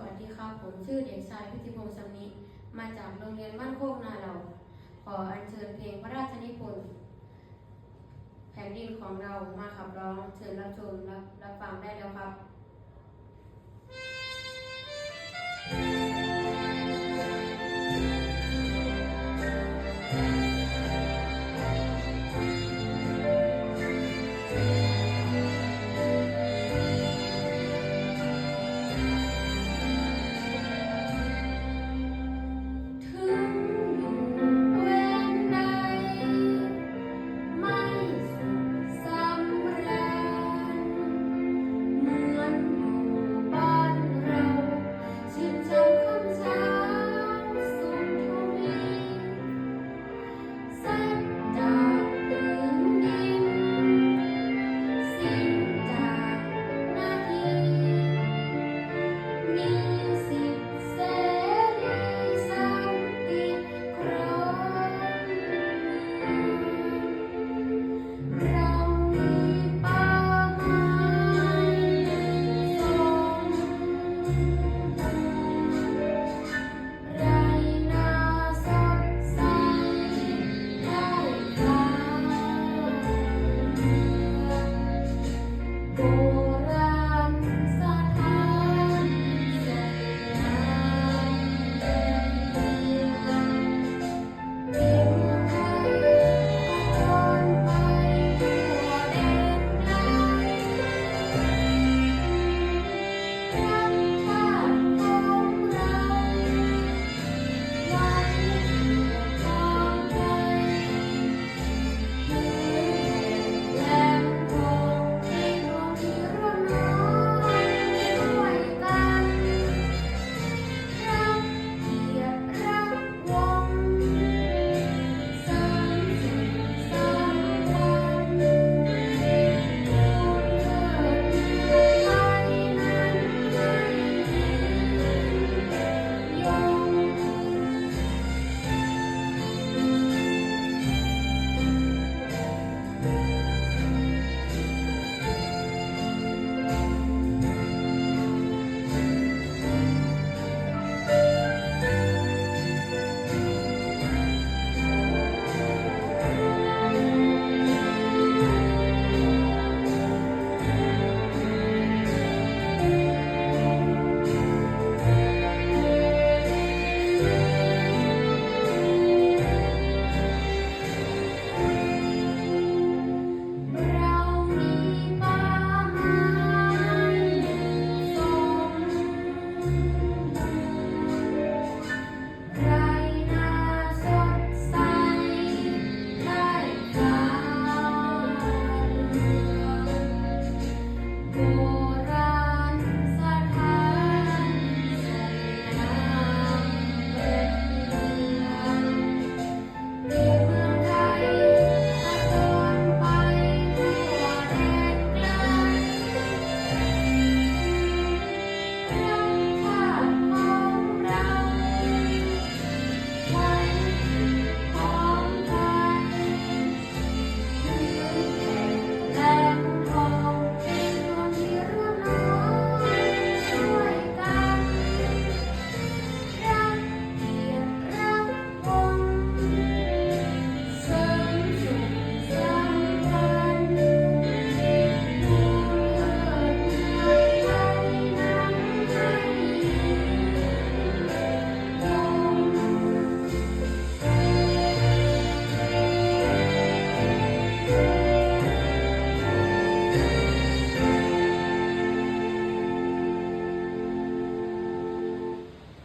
วัสดีครับ ผมชื่อเด็กชายพิธิพงษ์สำนิมาจากโรงเรียนบ้านโคกนาเรา ขออัญเชิญเพลงพระราชนิพนธ์แผ่นดินของเรามาขับร้อง เชิญรับชมรับรับฟังได้แล้วครับ